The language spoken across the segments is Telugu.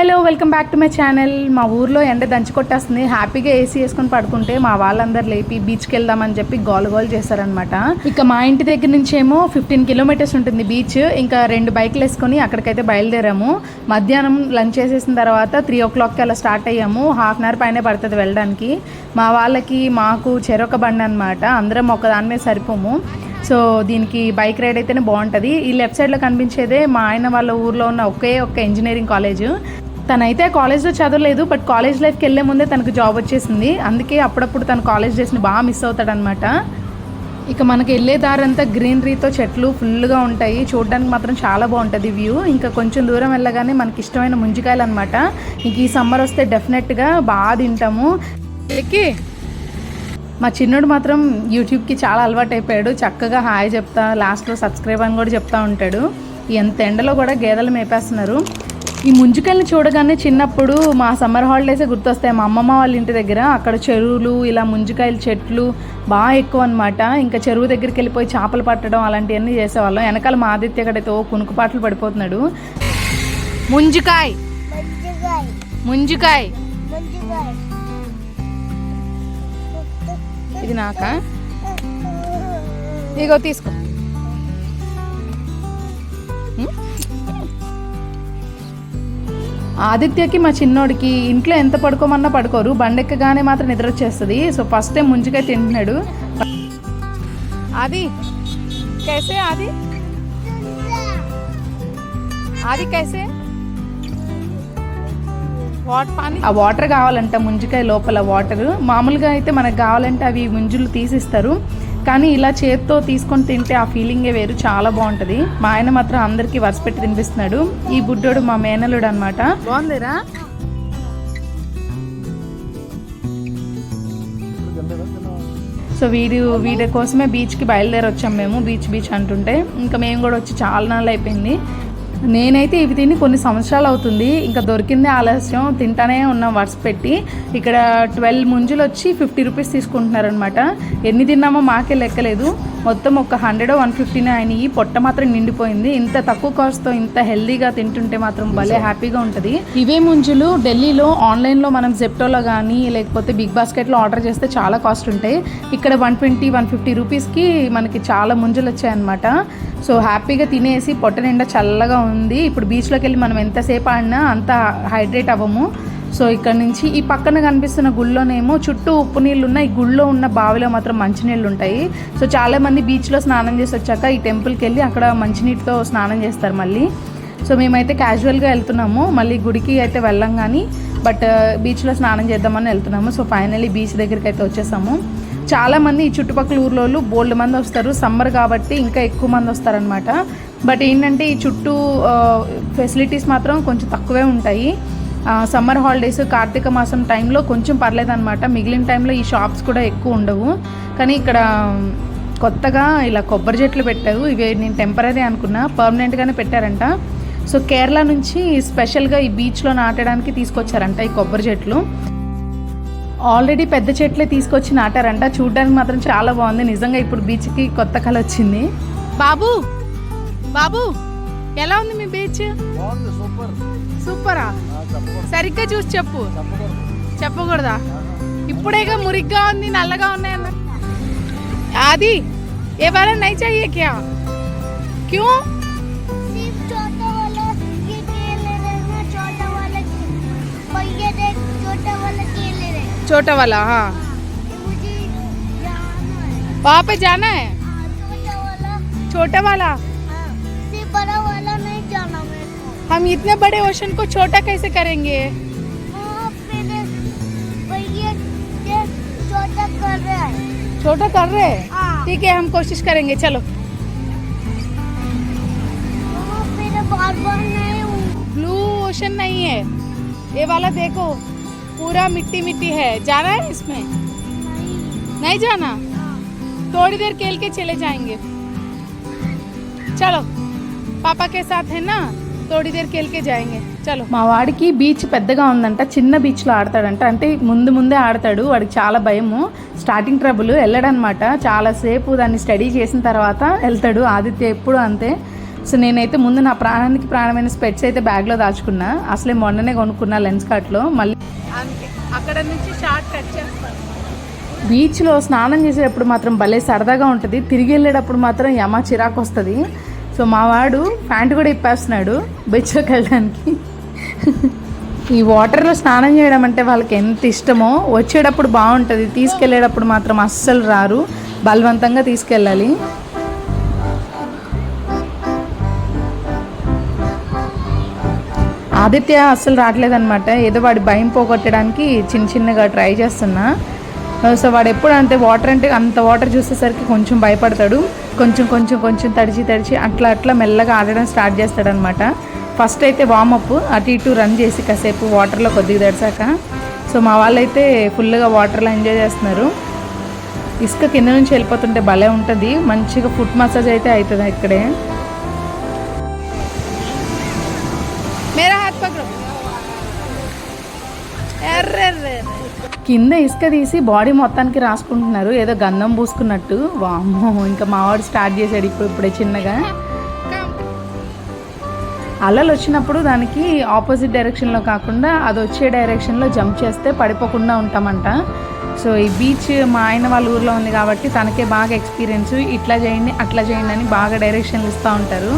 Hello welcome back to my channel. మా ఊర్లో ఎండ దంచి కొట్టేస్తుంది. హ్యాపీగా ఏసీ వేసుకొని పడుకుంటే మా వాళ్ళందరూ లేపి బీచ్కి వెళ్దామని చెప్పి గోల్ గోల్ చేశారనమాట ఇక మా ఇంటి దగ్గర నుంచి ఏమో ఫిఫ్టీన్ కిలోమీటర్స్ ఉంటుంది బీచ్. ఇంకా రెండు బైక్లు వేసుకొని అక్కడికైతే బయలుదేరాము. మధ్యాహ్నం లంచ్ చేసేసిన తర్వాత త్రీ ఓ క్లాక్కి అలా స్టార్ట్ అయ్యాము. హాఫ్ అన్ అవర్ పైనే పడుతుంది వెళ్ళడానికి. మా వాళ్ళకి మాకు చెరొక బండి అనమాట అందరం ఒకదాని మీద సరిపోము. సో దీనికి బైక్ రైడ్ అయితేనే బాగుంటుంది. ఈ లెఫ్ట్ సైడ్లో కనిపించేదే మా ఆయన వాళ్ళ ఊర్లో ఉన్న ఒకే ఒక్క ఇంజనీరింగ్ కాలేజ్. తనైతే కాలేజ్లో చదవలేదు బట్ కాలేజ్ లైఫ్కి వెళ్ళే ముందే తనకు జాబ్ వచ్చేసింది. అందుకే అప్పుడప్పుడు తన కాలేజ్ డేస్ని బాగా మిస్ అవుతాడనమాట ఇక మనకి వెళ్ళే దారంతా గ్రీనరీతో చెట్లు ఫుల్గా ఉంటాయి. చూడడానికి మాత్రం చాలా బాగుంటుంది వ్యూ. ఇంకా కొంచెం దూరం వెళ్ళగానే మనకి ఇష్టమైన ముంజికాయలు అనమాట ఇంక ఈ సమ్మర్ వస్తే డెఫినెట్గా బాగా తింటాము. ఎక్కి మా చిన్నోడు మాత్రం యూట్యూబ్కి చాలా అలవాటు అయిపోయాడు చక్కగా హాయ్ చెప్తా లాస్ట్లో సబ్స్క్రైబ్ అని కూడా చెప్తా ఉంటాడు. ఎంత ఎండలో కూడా గేదెలు మేపేస్తున్నారు. ఈ ముంజికాయల్ని చూడగానే చిన్నప్పుడు మా సమ్మర్ హాలిడేసే గుర్తొస్తాయి. మా అమ్మమ్మ వాళ్ళ ఇంటి దగ్గర అక్కడ చెరువులు ఇలా ముంజికాయల చెట్లు బాగా ఎక్కువ అనమాట ఇంకా చెరువు దగ్గరికి వెళ్ళిపోయి చేపలు పట్టడం అలాంటివన్నీ చేసేవాళ్ళం. వెనకాల మా ఆదిత్య గడితో కునుకు పాటలు పడిపోతున్నాడు. ముంజికాయ్! ముంజికాయ్. ఇది నాకా? ఇగో తీసుకో? ఆదిత్యకి మా చిన్నోడికి ఇంట్లో ఎంత పడుకోమన్నా పడుకోరు. బండెక్కగానే మాత్రం నిద్ర వచ్చేస్తుంది. సో ఫస్ట్ టైం ముంచుకాయ తింటున్నాడు. ఆది కైసే ఆది? ఆది కైసే? ఆ వాటర్ కావాలంట ముంజికాయ లోపల వాటర్. మామూలుగా అయితే మనకు కావాలంటే అవి ముంజులు తీసిస్తారు. కానీ ఇలా చేత్తో తీసుకొని తింటే ఆ ఫీలింగే వేరు చాలా బాగుంటది. మా ఆయన మాత్రం అందరికి వరుస పెట్టి తినిపిస్తున్నాడు. ఈ బుడ్డోడు మా మేనలుడు అనమాట బాగుందిరా. సో వీడి వీడి కోసమే బీచ్కి బయలుదేరి వచ్చాం మేము బీచ్ బీచ్ అంటుంటే. ఇంకా మేము కూడా వచ్చి చాలా నాళ్ళు అయిపోయింది. నేనైతే ఇవి తిని కొన్ని సంవత్సరాలు అవుతుంది. ఇంకా దొరికిందే ఆలస్యం. తింటానే ఉన్నాం వర్స్ పెట్టి. ఇక్కడ ట్వెల్వ్ ముంజులు వచ్చి ఫిఫ్టీ రూపీస్ తీసుకుంటున్నారనమాట ఎన్ని తిన్నామో మాకే లెక్కలేదు. మొత్తం ఒక హండ్రెడ్ వన్ ఫిఫ్టీనే అయినాయి పొట్ట మాత్రం నిండిపోయింది. ఇంత తక్కువ కాస్ట్తో ఇంత హెల్దీగా తింటుంటే మాత్రం భలే హ్యాపీగా ఉంటుంది. ఇవే ముంజులు ఢిల్లీలో ఆన్లైన్లో మనం జెప్టోలో కానీ లేకపోతే బిగ్ బాస్కెట్లో ఆర్డర్ చేస్తే చాలా కాస్ట్ ఉంటాయి. ఇక్కడ వన్ ట్వంటీ వన్ ఫిఫ్టీ రూపీస్కి మనకి చాలా ముంజులు వచ్చాయన్నమాట. సో హ్యాపీగా తినేసి పొట్ట నిండా చల్లగా ఉంది. ఇప్పుడు బీచ్లోకి వెళ్ళి మనం ఎంతసేపు ఆడినా అంత హైడ్రేట్ అవ్వము. సో ఇక్కడ నుంచి ఈ పక్కన కనిపిస్తున్న గుళ్ళోనేమో చుట్టూ ఉప్పు నీళ్ళు ఉన్న ఈ గుళ్ళో ఉన్న బావిలో మాత్రం మంచినీళ్ళు ఉంటాయి. సో చాలామంది బీచ్లో స్నానం చేసి వచ్చాక ఈ టెంపుల్కి వెళ్ళి అక్కడ మంచినీటితో స్నానం చేస్తారు మళ్ళీ. సో మేమైతే క్యాజువల్గా వెళ్తున్నాము. మళ్ళీ గుడికి అయితే వెళ్ళం కానీ బట్ బీచ్లో స్నానం చేద్దామని వెళ్తున్నాము. సో ఫైనల్లీ బీచ్ దగ్గరికి అయితే వచ్చేసాము. చాలామంది ఈ చుట్టుపక్కల ఊర్లోళ్ళు బోల్డ్ మంది వస్తారు. సమ్మర్ కాబట్టి ఇంకా ఎక్కువ మంది వస్తారనమాట బట్ ఏంటంటే ఈ చుట్టూ uh, ఫెసిలిటీస్ మాత్రం కొంచెం తక్కువే ఉంటాయి. సమ్మర్ హాలిడేస్ కార్తీక మాసం టైంలో కొంచెం పర్లేదన్నమాట. మిగిలిన టైంలో ఈ షాప్స్ కూడా ఎక్కువ ఉండవు. కానీ ఇక్కడ కొత్తగా ఇలా కొబ్బరి చెట్లు పెట్టారు. ఇవి నేను టెంపరీ అనుకున్నా. పర్మనెంట్గానే పెట్టారంట. సో కేరళ నుంచి స్పెషల్గా ఈ బీచ్లో నాటడానికి తీసుకొచ్చారంట ఈ కొబ్బరి చెట్లు. ఆల్రెడీ పెద్ద చెట్లే తీసుకొచ్చి నాటారంట. చూడడానికి మాత్రం చాలా బాగుంది. నిజంగా ఇప్పుడు బీచ్కి కొత్త కళ వచ్చింది. బాబు! బాబు! ఎలా ఉంది మీ బీచ్ బాగుంది సూపర్. సూపరా? ఆ, చెప్పకూడదు సరిగ్గా చూసి చెప్పు చెప్పకూడదు చెప్పకూడదా ఇప్పుడేగా మురిగ్గా ఉంది నల్లగా ఉన్నాయన్న ఆది ఏ वाला नहीं चाहिए क्या क्यों सिर्फ छोटा वाला ये केले रहे हैं छोटा वाला भैया देख छोटा वाला केले रहे छोटा वाला हाँ ये मुझे जाना है वहाँ पे जाना है हाँ छोटा वाला छोटा वाला हाँ सिर्फ बड़ा हम इतने बड़े ओशन को छोटा कैसे करेंगे? छोटा कर रहे हैं। हाँ। ठीक है हम कोशिश करेंगे चलो। ब्लू ओशन नहीं है। ये वाला देखो पूरा मिट्टी मिट्टी है। जाना है इसमें? नहीं, नहीं जाना? हाँ। थोड़ी देर खेल के चले जाएँगे। चलो पापा के साथ है ना? నా తోడి దేర్ కెల్కే జాయింగే. చలో. మా వాడికి బీచ్ పెద్దగా ఉందంట చిన్న బీచ్లో ఆడతాడంట. అంటే ముందు ముందే ఆడతాడు వాడికి చాలా భయము. స్టార్టింగ్ ట్రబుల్ వెళ్ళడనమాట. చాలాసేపు దాన్ని స్టడీ చేసిన తర్వాత వెళ్తాడు ఆదిత్య ఎప్పుడు అంతే. సో నేనైతే ముందు నా ప్రాణానికి ప్రాణమైన స్పెట్స్ అయితే బ్యాగ్లో దాచుకున్నా. అసలే మొన్ననే కొనుక్కున్నా లెన్స్ కార్ట్లో. మళ్ళీ అక్కడ నుంచి షార్ట్ కట్ చేస్తాను. బీచ్లో స్నానం చేసేటప్పుడు మాత్రం భలే సరదాగా ఉంటుంది. తిరిగి వెళ్ళేటప్పుడు మాత్రం యమ చిరాకు వస్తుంది సో మా వాడు ప్యాంటు కూడా ఇప్పేస్తున్నాడు బెచ్చోకి వెళ్ళడానికి ఈ వాటర్లో స్నానం చేయడం అంటే వాళ్ళకి ఎంత ఇష్టమో వచ్చేటప్పుడు బాగుంటుంది తీసుకెళ్ళేటప్పుడు మాత్రం అస్సలు రారు. బలవంతంగా తీసుకెళ్ళాలి. ఆదిత్య అస్సలు రావట్లేదన్నమాట. ఏదో వాడి భయం పోగొట్టడానికి చిన్న చిన్నగా ట్రై చేస్తున్నా. Uh, సో వాడు ఎప్పుడు అంటే వాటర్ అంటే అంత వాటర్ చూసేసరికి కొంచెం భయపడతాడు. కొంచెం కొంచెం కొంచెం తడిచి తడిచి అట్లా అట్లా మెల్లగా ఆడడం స్టార్ట్ చేస్తాడనమాట ఫస్ట్ అయితే వామప్ అటు ఇటు రన్ చేసి కాసేపు వాటర్లో కొద్దిగా తడిచాక సో మా వాళ్ళైతే ఫుల్గా వాటర్లో ఎంజాయ్ చేస్తున్నారు. ఇసుక కింద నుంచి వెళ్ళిపోతుంటే భలే ఉంటుంది. మంచిగా ఫుట్ మసాజ్ అయితే అవుతుంది ఇక్కడే. మేరా హాత్ పక్కన కింద ఇసుక తీసి బాడీ మొత్తానికి రాసుకుంటున్నారు. ఏదో గంధం పూసుకున్నట్టు. వామ్మో ఇంకా మావాడు స్టార్ట్ చేశాడు ఇప్పుడు ఇప్పుడే చిన్నగా. అలలు వచ్చినప్పుడు దానికి ఆపోజిట్ డైరెక్షన్లో కాకుండా అది వచ్చే డైరెక్షన్లో జంప్ చేస్తే పడిపోకుండా ఉంటామంట. సో ఈ బీచ్ మా ఆయన వాళ్ళ ఊర్లో ఉంది కాబట్టి తనకే బాగా ఎక్స్పీరియన్స్. ఇట్లా చేయండి అట్లా చేయండి అని బాగా డైరెక్షన్లు ఇస్తూ ఉంటారు.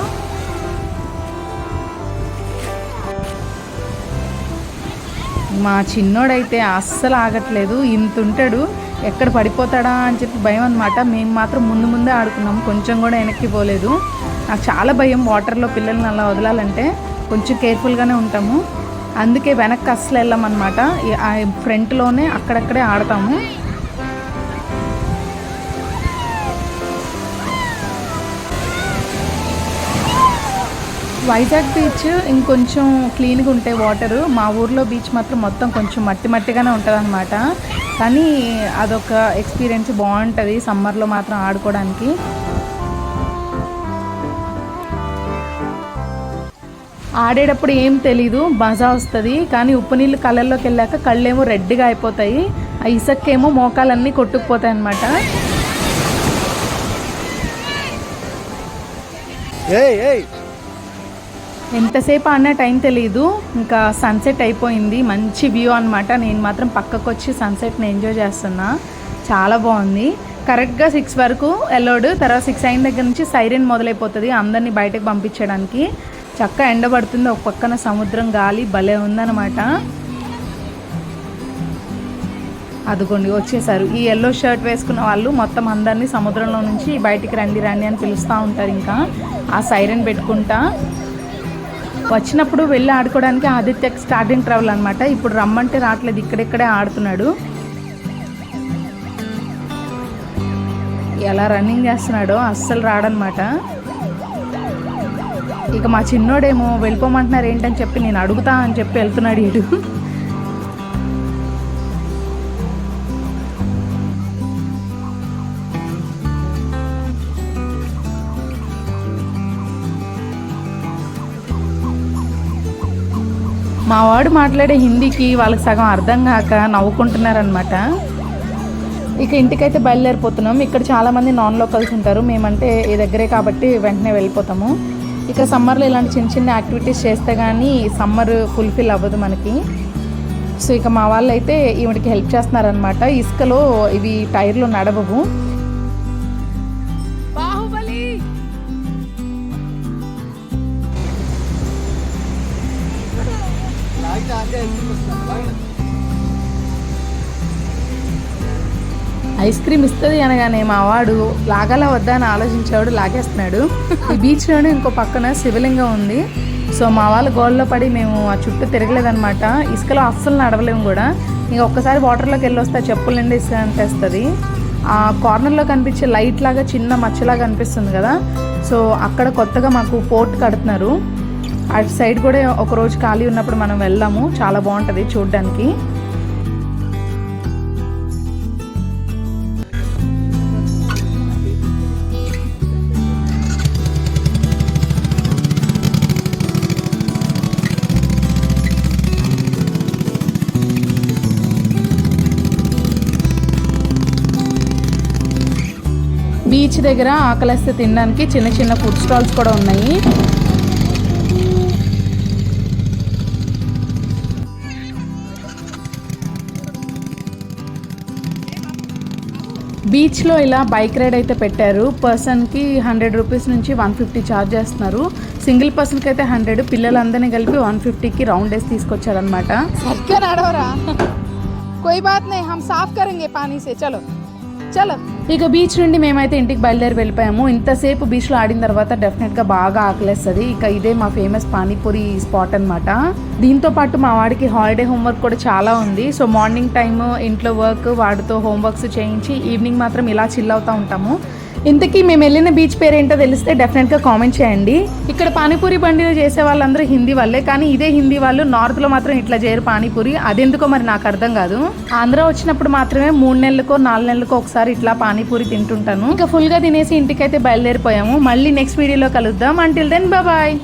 మా చిన్నోడైతే అస్సలు ఆగట్లేదు. ఇంత ఉంటాడు. ఎక్కడ పడిపోతాడా అని చెప్పి భయం అనమాట మేము మాత్రం ముందు ముందే ఆడుకున్నాం. కొంచెం కూడా వెనక్కి పోలేదు. నాకు చాలా భయం వాటర్లో పిల్లల్ని అలా వదలాలంటే. కొంచెం కేర్ఫుల్గానే ఉంటాము. అందుకే వెనక్కి అస్సలు వెళ్ళామన్నమాట. ఫ్రంట్లోనే అక్కడక్కడే ఆడతాము. వైజాగ్ బీచ్ ఇంకొంచెం క్లీన్గా ఉంటాయి వాటరు. మా ఊర్లో బీచ్ మాత్రం మొత్తం కొంచెం మట్టి మట్టిగానే ఉంటుంది అనమాట కానీ అదొక ఎక్స్పీరియన్స్ బాగుంటుంది సమ్మర్లో మాత్రం ఆడుకోవడానికి ఆడేటప్పుడు ఏం తెలీదు మజా వస్తుంది. కానీ ఉప్పు నీళ్ళు కళ్ళల్లోకి వెళ్ళాక కళ్ళేమో రెడ్గా అయిపోతాయి. ఆ ఇసక్కేమో మోకాలన్నీ కొట్టుకుపోతాయి అనమాట ఏయ్ ఏయ్! ఎంతసేపు అన్న టైం తెలియదు ఇంకా సన్సెట్ అయిపోయింది. మంచి వ్యూ అనమాట నేను మాత్రం పక్కకు వచ్చి సన్సెట్ని ఎంజాయ్ చేస్తున్నా. చాలా బాగుంది. కరెక్ట్గా సిక్స్ వరకు ఎల్లోడు తర్వాత సిక్స్ అయిన దగ్గర నుంచి సైరన్ మొదలైపోతుంది. అందరినీ బయటకు పంపించడానికి. చక్క ఎండ పడుతుంది. ఒక పక్కన సముద్రం గాలి భలే ఉందన్నమాట. అదిగోండి వచ్చేసారు. ఈ ఎల్లో షర్ట్ వేసుకున్న వాళ్ళు మొత్తం అందరినీ సముద్రంలో నుంచి బయటికి రండి రండి అని పిలుస్తూ ఉంటారు ఇంకా. ఆ సైరన్ పెట్టుకుంటా. వచ్చినప్పుడు వెళ్ళి ఆడుకోవడానికి ఆదిత్యకి స్టార్టింగ్ ట్రావెల్ అనమాట ఇప్పుడు రమ్మంటే రావట్లేదు ఇక్కడెక్కడే ఆడుతున్నాడు. ఎలా రన్నింగ్ చేస్తున్నాడో అస్సలు రాడనమాట ఇక మా చిన్నోడేమో వెళ్ళిపోమంటున్నారు ఏంటని చెప్పి నేను అడుగుతా అని చెప్పి వెళ్తున్నాడు ఇటు మా వాడు మాట్లాడే హిందీకి వాళ్ళకి సగం అర్థం కాక నవ్వుకుంటున్నారనమాట ఇక ఇంటికైతే బయలుదేరిపోతున్నాం. ఇక్కడ చాలామంది నాన్ లోకల్స్ ఉంటారు. మేమంటే ఈ దగ్గరే కాబట్టి వెంటనే వెళ్ళిపోతాము. ఇక సమ్మర్లో ఇలాంటి చిన్న చిన్న యాక్టివిటీస్ చేస్తే కానీ సమ్మర్ ఫుల్ఫిల్ అవ్వదు మనకి. సో ఇక మా వాళ్ళు అయితే ఈవిడికి హెల్ప్ చేస్తున్నారనమాట ఇసుకలో ఇవి టైర్లు నడవవు. ఐస్ క్రీమ్ ఇస్తుంది అనగానే మా వాడు లాగాలా వద్దా అని ఆలోచించేవాడు లాగేస్తున్నాడు. ఈ బీచ్లోనే ఇంకో పక్కన శివలింగం ఉంది. సో మా వాళ్ళు గోల్లో పడి మేము ఆ చుట్టూ తిరగలేదనమాట ఇసుకలో అస్సలు నడవలేము కూడా. ఇంకా ఒక్కసారి వాటర్లోకి వెళ్ళి వస్తే చెప్పులు నిండి ఇసుక అనిపిస్తుంది ఆ కార్నర్లో కనిపించే లైట్ లాగా చిన్న మచ్చలాగా కనిపిస్తుంది కదా. సో అక్కడ కొత్తగా మాకు పోర్ట్ కడుతున్నారు. అటు సైడ్ కూడా ఒక రోజు ఖాళీ ఉన్నప్పుడు మనం వెళ్ళాము. చాలా బాగుంటుంది చూడడానికి. బీచ్ దగ్గర ఆకలిస్తే తినడానికి చిన్న చిన్న ఫుడ్ స్టాల్స్ కూడా ఉన్నాయి. బీచ్లో ఇలా బైక్ రైడ్ అయితే పెట్టారు. పర్సన్కి హండ్రెడ్ రూపీస్ నుంచి వన్ ఫిఫ్టీ ఛార్జ్ చేస్తున్నారు. సింగిల్ పర్సన్కి అయితే హండ్రెడ్ పిల్లలందరినీ కలిపి వన్ ఫిఫ్టీకి రౌండ్ వేసి తీసుకొచ్చారనమాట సరిగ్గా నడవరా? కోయి బాత్ నే హమ్ సాఫ్ కరెంగే పానీ సే చలో. చలో. ఇక బీచ్ నుండి మేమైతే ఇంటికి బయలుదేరి వెళ్ళిపోయాము. ఇంతసేపు బీచ్లో ఆడిన తర్వాత డెఫినెట్గా బాగా ఆకలేస్తుంది. ఇక ఇదే మా ఫేమస్ పానీపూరి స్పాట్ అనమాట దీంతో పాటు మా వాడికి హాలిడే హోంవర్క్ కూడా చాలా ఉంది. సో మార్నింగ్ టైము ఇంట్లో వర్క్ వాడితో హోంవర్క్స్ చేయించి ఈవినింగ్ మాత్రం ఇలా చిల్ అవుతూ ఉంటాము. ఇంతకీ మేము వెళ్ళిన బీచ్ పేరు ఏంటో తెలిస్తే డెఫినెట్గా కామెంట్ చేయండి. ఇక్కడ పానీపూరి బండిలో చేసే వాళ్ళందరూ హిందీ వాళ్ళే కానీ ఇదే హిందీ వాళ్ళు నార్త్లో మాత్రం ఇట్లా చేయరు పానీపూరి. అదెందుకో మరి నాకు అర్థం కాదు. ఆంధ్ర వచ్చినప్పుడు మాత్రమే మూడు నెలలకో నాలుగు నెలలకో ఒకసారి ఇట్లా పానీపూరి తింటుంటాను. ఇంకా ఫుల్గా తినేసి ఇంటికైతే బయలుదేరిపోయాము. మళ్ళీ నెక్స్ట్ వీడియోలో కలుద్దాం. Until then bye